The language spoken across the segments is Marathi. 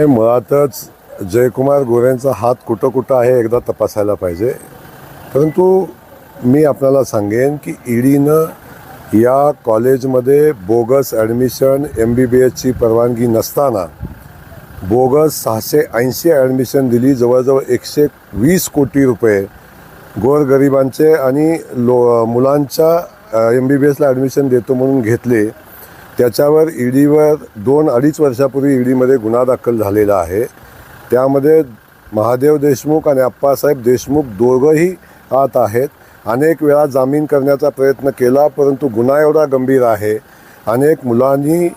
हे मुळातच जयकुमार गोऱ्यांचा हात कुठं कुठं आहे एकदा तपासायला पाहिजे. परंतु मी आपल्याला सांगेन की ईडीनं या कॉलेजमध्ये bogus admission M B B एसची परवानगी नसताना बोगस सहाशे ऐंशी ॲडमिशन दिली जवळजवळ एकशे वीस कोटी रुपये गोरगरिबांचे आणि लो मुलांच्या एम बी बी एसला ॲडमिशन देतो म्हणून घेतले. त्याच्यावर ईडीवर दोन अडीच वर्षापूर्वी ईडीमध्ये गुन्हा दाखल झालेला आहे. त्यामध्ये महादेव देशमुख आणि अप्पासाहेब देशमुख दोघंही आत आहेत. अनेक वेळा जामीन करण्याचा प्रयत्न केला परंतु गुन्हा एवढा गंभीर आहे. अनेक मुलांनी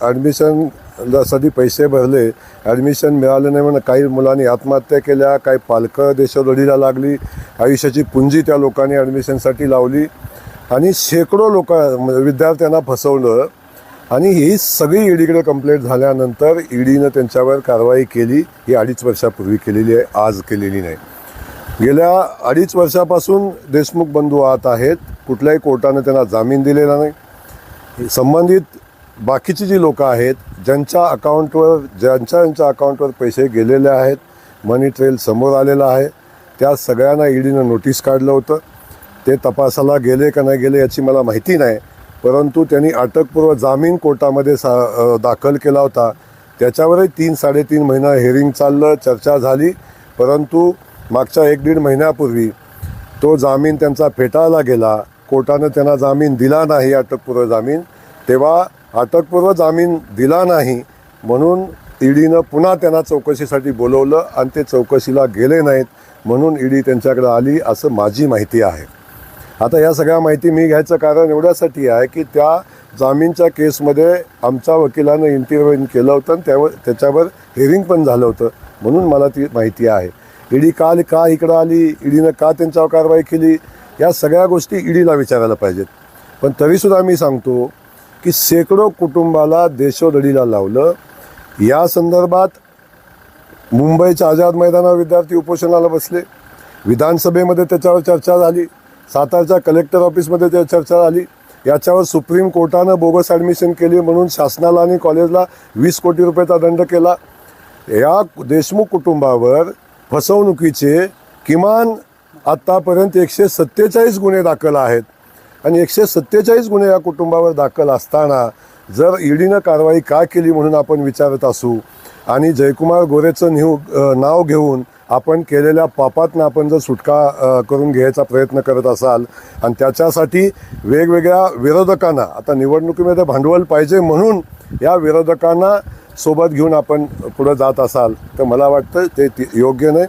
ॲडमिशनसाठी पैसे भरले. ॲडमिशन मिळालं नाही म्हणून काही मुलांनी आत्महत्या केल्या काही पालकं देशोधडीला लागली. आयुष्याची पुंजी त्या लोकांनी ॲडमिशनसाठी लावली. आणि शेकडो लोक म्हणजे विद्यार्थ्यांना फसवलं आणि ही सगळी ईडीकडे कंप्लेंट झाल्यानंतर ईडीनं त्यांच्यावर कारवाई केली. ही अडीच वर्षापूर्वी केलेली आहे आज केलेली नाही. गेल्या अडीच वर्षापासून देशमुख बंधू आत आहेत. कुठल्याही कोर्टानं त्यांना जामीन दिलेला नाही. संबंधित बाकीची जी लोकं आहेत ज्यांच्या अकाउंटवर ज्यांच्या ज्यांच्या अकाउंटवर पैसे गेलेले आहेत मनी ट्रेल समोर आलेला आहे त्या सगळ्यांना ईडीनं नोटीस काढलं होतं. ते तपासाला गेले का नाही गेले याची मला माहिती नाही. परंतु त्यांनी अटकपूर्व जामीन कोर्टामध्ये सा दाखल केला होता. त्याच्यावरही तीन साडेतीन महिना हेअरिंग चाललं चर्चा झाली. परंतु मागच्या एक दीड महिन्यापूर्वी तो जामीन त्यांचा फेटाळला गेला. कोर्टानं त्यांना जामीन दिला नाही अटकपूर्व जामीन. तेव्हा अटकपूर्व जामीन दिला नाही म्हणून ईडीनं पुन्हा त्यांना चौकशीसाठी बोलवलं आणि ते चौकशीला गेले नाहीत म्हणून ईडी त्यांच्याकडे आली असं माझी माहिती आहे. आता या सगळ्या माहिती मी घ्यायचं कारण एवढ्यासाठी आहे की त्या जामीनच्या केसमध्ये आमच्या वकिलानं इंटरव्ह्यू केलं होतं आणि त्यावर त्याच्यावर हिअरिंग पण झालं होतं. म्हणून मला ती माहिती आहे. ईडी काल का इकडं आली? ईडीनं का त्यांच्यावर कारवाई केली? या सगळ्या गोष्टी ईडीला विचारायला पाहिजेत. पण तरीसुद्धा मी सांगतो की शेकडो कुटुंबाला देशोधडीला लावलं. या संदर्भात मुंबईच्या आझाद मैदानावर विद्यार्थी उपोषणाला बसले. विधानसभेमध्ये त्याच्यावर चर्चा झाली. सातारच्या कलेक्टर ऑफिसमध्ये त्या चर्चा झाली याच्यावर सुप्रीम कोर्टानं बोगस ॲडमिशन केली म्हणून शासनाला आणि कॉलेजला वीस कोटी रुपयाचा दंड केला. या देशमुख कुटुंबावर फसवणुकीचे किमान आत्तापर्यंत एकशे सत्तेचाळीस गुन्हे दाखल आहेत. आणि एकशे सत्तेचाळीस गुन्हे या कुटुंबावर दाखल असताना जर ईडीनं कारवाई का केली म्हणून आपण विचारत असू आणि जयकुमार गोरेचं न्यू नाव घेऊन आपण केलेल्या पापातनं आपण जर सुटका करून घ्यायचा प्रयत्न करत असाल आणि त्याच्यासाठी वेगवेगळ्या विरोधकांना आता निवडणुकीमध्ये भांडवल पाहिजे म्हणून या विरोधकांना सोबत घेऊन आपण पुढं जात असाल तर मला वाटतं ते ती- योग्य नाही.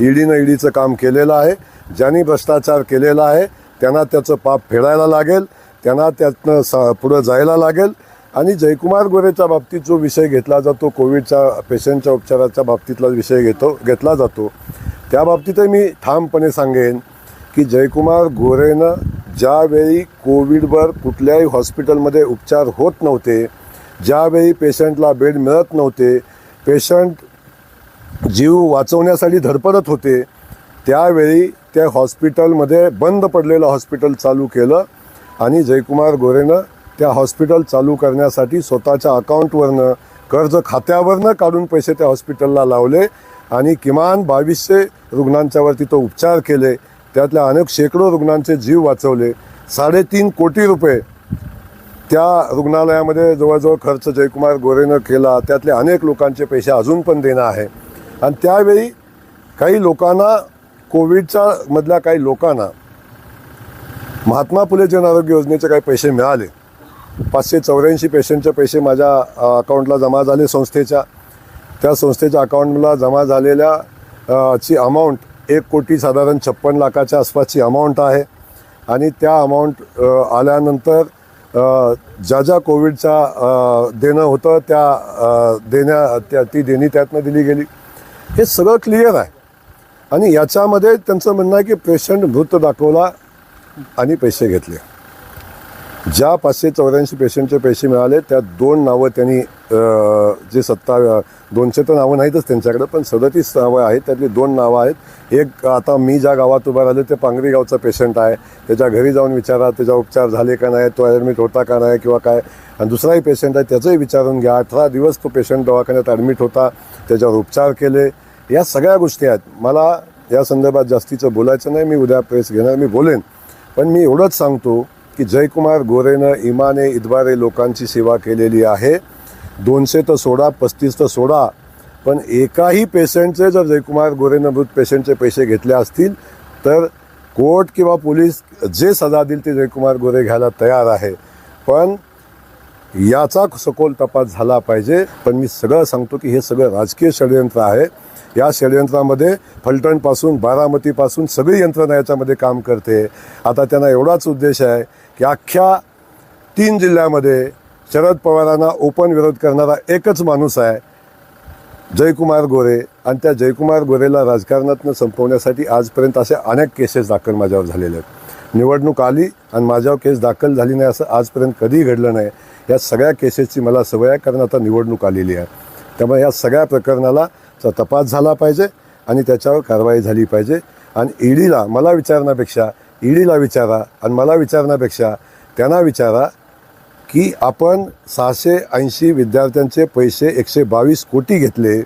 ईडीनं ईडीचं काम केलेलं आहे. ज्यांनी भ्रष्टाचार केलेला आहे त्यांना त्याचं पाप फेडायला लागेल. त्यांना त्यातनं सा पुढं जायला लागेल. आणि जयकुमार गोरेच्या बाबतीत जो विषय घेतला जातो कोविडच्या पेशंटच्या उपचाराच्या बाबतीतला विषय घेतो घेतला जातो त्या बाबतीतही मी ठामपणे सांगेन की जयकुमार गोरेनं ज्यावेळी कोविडवर कुठल्याही हॉस्पिटलमध्ये उपचार होत नव्हते ज्यावेळी पेशंटला बेड मिळत नव्हते पेशंट जीव वाचवण्यासाठी धडपडत होते त्यावेळी त्या हॉस्पिटलमध्ये बंद पडलेलं हॉस्पिटल चालू केलं आणि जयकुमार गोरेनं त्या हॉस्पिटल चालू करण्यासाठी स्वतःच्या अकाउंटवरनं कर्ज खात्यावरनं काढून पैसे त्या हॉस्पिटलला लावले आणि किमान बावीसशे रुग्णांच्यावरती तो उपचार केले. त्यातल्या अनेक शेकडो रुग्णांचे जीव वाचवले. साडेतीन कोटी रुपये त्या रुग्णालयामध्ये जवळजवळ खर्च जयकुमार गोरेनं केला. त्यातले अनेक लोकांचे पैसे अजून पण देणं आहे. आणि त्यावेळी काही लोकांना कोविडच्या मधल्या काही लोकांना महात्मा फुले जन आरोग्य योजनेचे काही पैसे मिळाले. पाचशे चौऱ्याऐंशी पेशंटचे पैसे माझ्या अकाउंटला जमा झाले संस्थेच्या. त्या संस्थेच्या अकाउंटला जमा झालेल्या ची अमाऊंट एक कोटी साधारण छप्पन लाखाच्या आसपासची अमाऊंट आहे. आणि त्या अमाऊंट आल्यानंतर ज्या ज्या कोविडच्या देणं होतं त्या देण्या त्या ती देणी त्यातनं दिली गेली. हे सगळं क्लिअर आहे. आणि याच्यामध्ये त्यांचं म्हणणं आहे की पेशंट मृत दाखवला आणि पैसे घेतले. ज्या पाचशे चौऱ्याऐंशी पेशंटचे पैसे मिळाले त्या दोन नावं त्यांनी जे सत्ता दोनशे तर नावं नाहीतच त्यांच्याकडे पण सदतीस नावं आहेत त्यातली दोन नावं आहेत. एक आता मी ज्या गावात उभा राहिलो ते पांगरी गावचा पेशंट आहे. त्याच्या घरी जाऊन विचारा त्याच्या उपचार झाले का नाही तो ॲडमिट होता का नाही किंवा काय. आणि दुसराही पेशंट आहे त्याचंही विचारून घ्या. अठरा दिवस तो पेशंट दवाखान्यात ॲडमिट होता त्याच्यावर उपचार केले. या सगळ्या गोष्टी आहेत. मला या संदर्भात जास्तीचं बोलायचं नाही मी उद्या प्रेस घेणार मी बोलेन. पण मी एवढंच सांगतो की जयकुमार गोरेनं इमाने इतबारे लोकांची सेवा केलेली आहे. दोनशे तर सोडा पस्तीस तर सोडा. पण एकाही पेशंटचे जर जयकुमार गोरेनं मृत पेशंटचे पैसे घेतले असतील तर कोर्ट किंवा पोलीस जे सजा देईल ते जयकुमार गोरे घ्यायला तयार आहे. पण याचा सखोल तपास झाला पाहिजे. पण मी सगळं सांगतो की हे सगळं राजकीय षडयंत्र आहे. या षडयंत्रामध्ये फलटणपासून बारामतीपासून सगळी यंत्रणा याच्यामध्ये काम करते. आता त्यांना एवढाच उद्देश आहे की अख्ख्या तीन जिल्ह्यामध्ये शरद पवारांना ओपन विरोध करणारा एकच माणूस आहे जयकुमार गोरे. आणि त्या जयकुमार गोरेला राजकारणातनं संपवण्यासाठी आजपर्यंत असे अनेक केसेस दाखल माझ्यावर झालेले आहेत. निवडणूक आली आणि माझ्यावर केस दाखल झाली नाही असं आजपर्यंत कधीही घडलं नाही. या सगळ्या केसेसची मला सवय आहे कारण आता निवडणूक आलेली आहे. त्यामुळे या सगळ्या प्रकरणाला चा तपास झाला पाहिजे आणि त्याच्यावर कारवाई झाली पाहिजे. आणि ईडीला मला विचारण्यापेक्षा ईडीला विचारा आणि मला विचारण्यापेक्षा त्यांना विचारा की आपण सहाशे ऐंशी विद्यार्थ्यांचे पैसे एकशे बावीस कोटी घेतले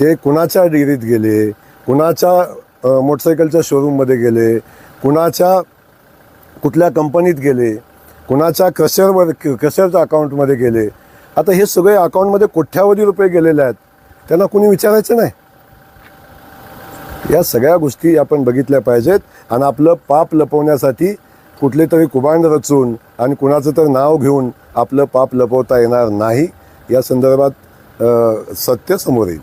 ते कुणाच्या डिग्रीत गेले कुणाच्या मोटरसायकलच्या शोरूममध्ये गेले कुणाच्या कुठल्या कंपनीत गेले कुणाच्या क्रशरवर क्रशरच्या अकाउंटमध्ये गेले. आता हे सगळे अकाउंटमध्ये कोट्यावधी रुपये गेलेले आहेत. त्यांना कुणी विचारायचं नाही. या सगळ्या गोष्टी आपण बघितल्या पाहिजेत. आणि आपलं पाप लपवण्यासाठी कुठले तरी कुबांड रचून आणि कुणाचं तर नाव घेऊन आपलं पाप लपवता येणार नाही. या संदर्भात सत्य समोर येईल.